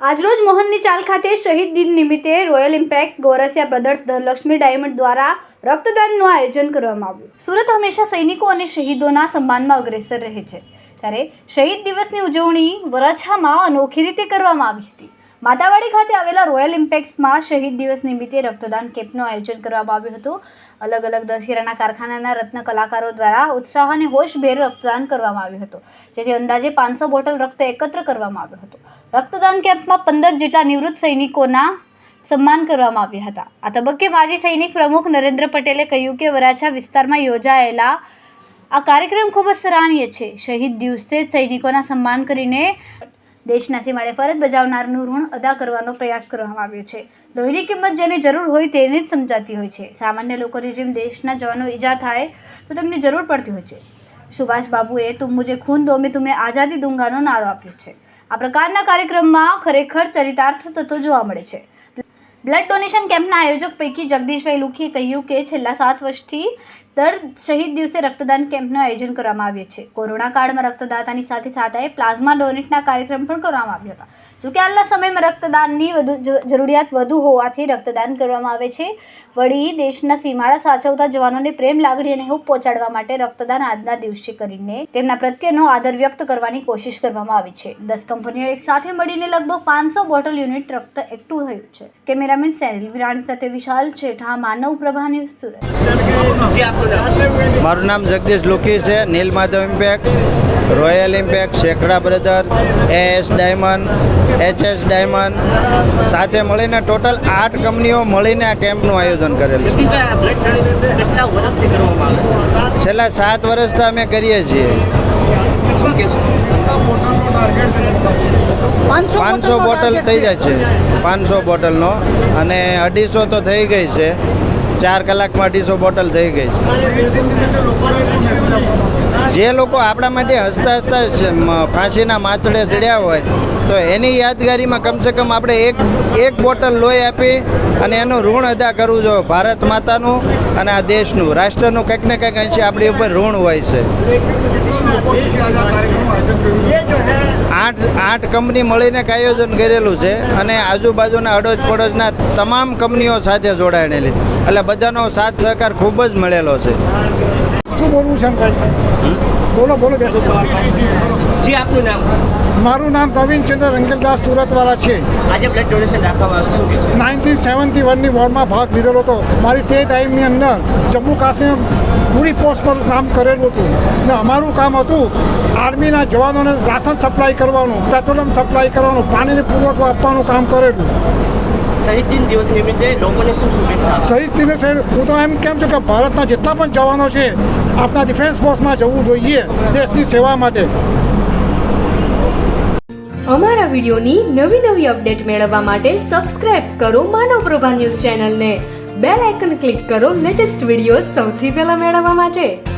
આજરોજ મોહનની ચાલ ખાતે શહીદ દિન નિમિત્તે Royal Impex Gorasiya Brothers Dhanlaxmi Diamond દ્વારા રક્તદાનનું આયોજન કરવામાં આવ્યું. સુરત હંમેશા સૈનિકો અને શહીદોના સન્માનમાં અગ્રેસર રહે છે. ત્યારે શહીદ દિવસની ઉજવણી વરાછામાં અનોખી રીતે કરવામાં આવી હતી. માતાવાડી ખાતે આવેલા રોયલ ઇમ્પેક્સમાં શહીદ દિવસ નિમિત્તે રક્તદાન કેમ્પનું આયોજન કરવામાં આવ્યું હતું. અલગ અલગ દશેરાના કારખાનાના રત્ન કલાકારો દ્વારા ઉત્સાહ અને હોશભેર રક્તદાન કરવામાં આવ્યું હતું. જેથી અંદાજે પાંચસો બોટલ રક્ત એકત્ર કરવામાં આવ્યું હતું. રક્તદાન કેમ્પમાં પંદર જેટલા નિવૃત્ત સૈનિકોના સન્માન કરવામાં આવ્યા હતા. આ તબક્કે માજી સૈનિક પ્રમુખ નરેન્દ્ર પટેલે કહ્યું કે વરાછા વિસ્તારમાં યોજાયેલા આ કાર્યક્રમ ખૂબ જ સરાહનીય છે. શહીદ દિવસે સૈનિકોના સન્માન કરીને દેશના સીમાડે ફરજ બજાવનારનું ઋણ અદા કરવાનો પ્રયાસ કરવામાં આવ્યો છે. લોહીની કિંમત જેને જરૂર હોય તેને જ સમજાતી હોય છે. સામાન્ય લોકોની જેમ દેશના જવાનો ઈજા થાય તો તેમની જરૂર પડતી હોય છે. સુભાષ બાબુએ તુમ મુજે ખૂન દો, મેં તુમે આઝાદી દુંગાનો નારો આપ્યો છે. આ પ્રકારના કાર્યક્રમમાં ખરેખર ચરિતાર્થ થતો જોવા મળે છે. બ્લડ ડોનેશન કેમ્પના આયોજક પૈકી જગદીશભાઈ લુખીએ કહ્યું કે, છેલ્લા સાત વર્ષથી દર શહીદ દિવસે રક્તદાન કેમ્પનું આયોજન કરવામાં આવ્યું છે. કોરોના કાળમાં રક્તદાતાની સાથે સાથે પ્લાઝમા ડોનેટના કાર્યક્રમ પણ કરવામાં આવ્યા હતા. જોકે હાલના સમયમાં રક્તદાનની વધુ જરૂરિયાત વધુ હોવાથી રક્તદાન કરવામાં આવે છે. વળી દેશના સીમાડા સાચવતા જવાનોને પ્રેમ લાગણી અને હૂપ પહોંચાડવા માટે રક્તદાન આજના દિવસે કરીને તેમના પ્રત્યેનો આદર વ્યક્ત કરવાની કોશિશ કરવામાં આવી છે. દસ કંપનીઓ એક સાથે મળીને લગભગ પાંચસો બોટલ યુનિટ રક્ત એકઠું થયું છે. કેમેરામેન સેનિલ વિરાણી સાથે વિશાલ છેઠા માનવ પ્રભા ન્યૂઝ સુરત. મારું નામ જગદીશ લુખી છે Neel Madhav impact royal impact Shekhada brother AS diamond HS diamond. સાથે મળીને ટોટલ આઠ કંપનીઓ મળીને આ કેમ્પનું આયોજન કરેલું છે. જગદીશભાઈ આ બ્લડ ડોનેશન કેટલા વર્ષથી કરવામાં આવે છે? છેલ્લા સાત વર્ષથી અમે કરીએ છીએ. પાંચસો બોટલ થઈ જાય છે. પાંચસો બોટલનો. અને અઢીસો તો થઈ ગઈ છે. ચાર કલાકમાં અઢીસો બોટલ થઈ ગઈ છે. જે લોકો આપણા માટે હસતા હસતા ફાંસીના માછડે ચડ્યા હોય, તો એની યાદગારીમાં કમસે કમ આપણે એક એક બોટલ લોહી આપી અને એનું ઋણ અદા કરવું જોઈએ ભારત માતાનું અને આ દેશનું. રાષ્ટ્રનું કંઈક ને કંઈક અંશે આપણી ઉપર ઋણ હોય છે. આઠ આઠ કંપની મળીને એક આયોજન કરેલું છે અને આજુબાજુના અડોજ પડોજના તમામ કંપનીઓ સાથે જોડાયેલી એટલે બધાનો સાથ સહકાર ખૂબ જ મળેલો છે. શું બોલવું છે ભાઈ બોલો બોલો બેસો. જી આપનું નામ? મારું નામ પ્રવીણચંદ્ર રંગેલદાસ સુરતવાળા છે. આજે બ્લડ ડોનેશન રાખવામાં નાઇન્ટીન સેવન્ટી વનની વોરમાં ભાગ લીધેલો હતો. મારી તે ટાઈમની અંદર જમ્મુ કાશ્મીર પૂરી પોસ્ટ પર કામ કરેલું હતું. ને અમારું કામ હતું આર્મીના જવાનોને રાશન સપ્લાય કરવાનું પેટ્રોલિયમ સપ્લાય કરવાનું પાણીની પુરવઠો આપવાનું કામ કરેલું. શહીદ દિન દિવસ નિમિત્તે લોકોને શું શુભેચ્છા શહીદ દિને હું તો એમ કેમ છું કે ભારતના જેટલા પણ જવાનો છે આપણા ડિફેન્સ ફોર્સમાં જવું જોઈએ દેશની સેવા માટે. અમારા વિડીયોની નવી નવી અપડેટ મેળવવા માટે સબસ્ક્રાઇબ કરો માનવ પ્રભા ન્યૂઝ ચેનલને. બેલ આઇકન ક્લિક કરો લેટેસ્ટ વીડિયો સૌથી પહેલા મેળવવા માટે.